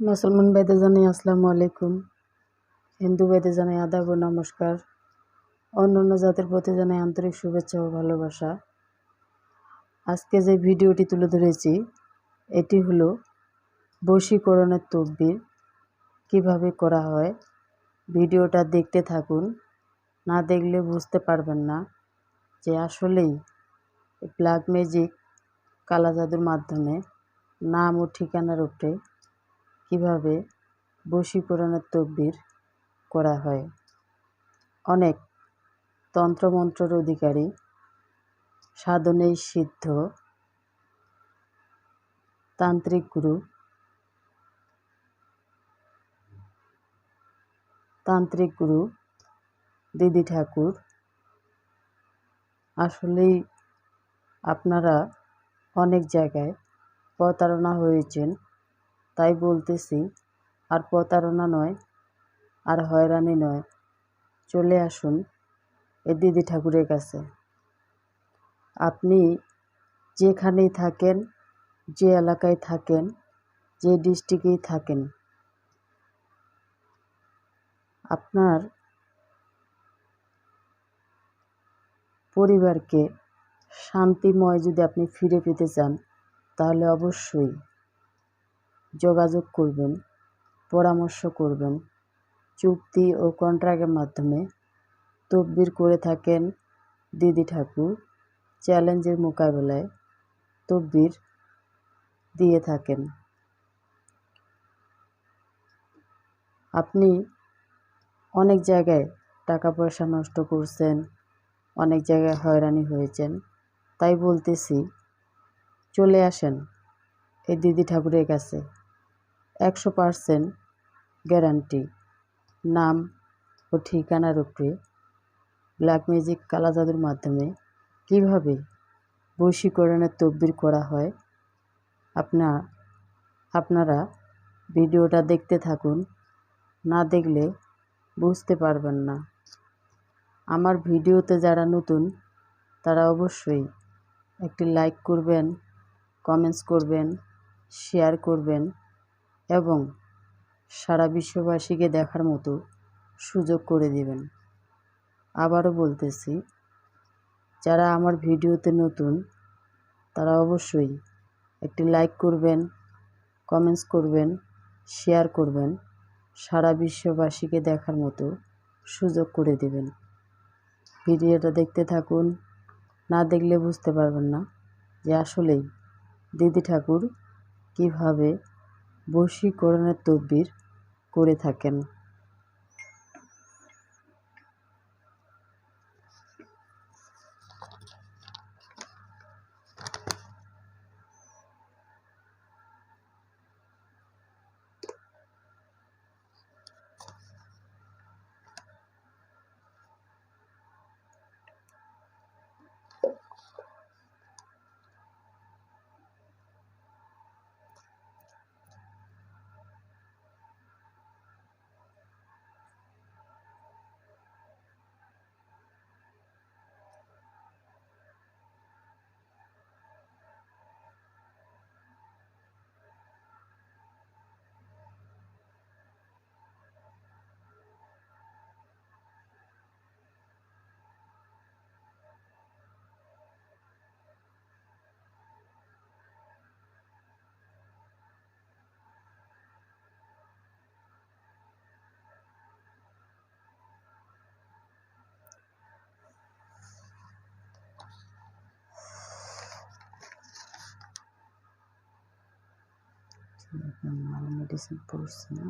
মুসলমান ভাইদের জানাই, আসসালামু আলাইকুম। হিন্দু ভাইদের জানাই আদাব ও নমস্কার। অন্য অন্য জাতির প্রতি জানাই আন্তরিক শুভেচ্ছা ও ভালোবাসা। আজকে যে ভিডিওটি তুলে ধরেছি, এটি হলো বশীকরণের তকবির। কীভাবে করা হয়, ভিডিওটা দেখতে থাকুন। না দেখলে বুঝতে পারবেন না যে আসলেই ব্ল্যাক ম্যাজিক কালা জাদুর মাধ্যমে নাম ও ঠিকানার উপরে কীভাবে বশীকরণের তকবির করা হয়? অনেক তন্ত্রমন্ত্রের অধিকারী, সাধনেই সিদ্ধ, তান্ত্রিক গুরু তান্ত্রিক গুরু, দিদি ঠাকুর। আসলেই আপনারা অনেক জায়গায় প্রতারণা হয়েছেন। তাই বলতেছি, আর প্রতারণা নয়, আর হয়রানি নয়। চলে আসুন, এ দিদি ঠাকুরের কাছে। আপনি যেখানেই থাকেন, যে এলাকায় থাকেন, যে ডিস্ট্রিক্টেই থাকেন, আপনার পরিবারকে শান্তিময় যদি আপনি ফিরে পেতে চান, তাহলে অবশ্যই যোগাযোগ করবেন, পরামর্শ করবেন, চুক্তি ও কন্ট্রাক্টের মাধ্যমে তদবির করে থাকেন দিদি ঠাকুর চ্যালেঞ্জের মোকাবেলায় তদবির দিয়ে থাকেন। আপনি অনেক জায়গায় টাকা পয়সা নষ্ট করছেন, অনেক জায়গায় হয়রানি হয়েছেন, তাই বলতেছি, চলে আসেন এই দিদি ঠাকুরের কাছে। একশো পারসেন্ট গ্যারান্টি। নাম ও ঠিকানার উপরে ব্ল্যাক ম্যাজিক কালা জাদুর মাধ্যমে কীভাবে বশীকরণের তকবির করা হয় আপনার আপনারা ভিডিওটা দেখতে থাকুন। না দেখলে বুঝতে পারবেন না। আমার ভিডিওতে যারা নতুন, তারা অবশ্যই একটি লাইক করবেন, কমেন্টস করবেন, শেয়ার করবেন। এবং সারা বিশ্ববাসীকে দেখার মতো সুযোগ করে দেবেন। আবারও বলতেছি, যারা আমার ভিডিওতে নতুন, তারা অবশ্যই একটি লাইক করবেন কমেন্টস করবেন শেয়ার করবেন, সারা বিশ্ববাসীকে দেখার মতো সুযোগ করে দেবেন। ভিডিওটা দেখতে থাকুন, না দেখলে বুঝতে পারবেন না যে আসলেই দিদি ঠাকুর কীভাবে বশীকরণের তদবির করে থাকেন। মেডিসিন পড়ছে না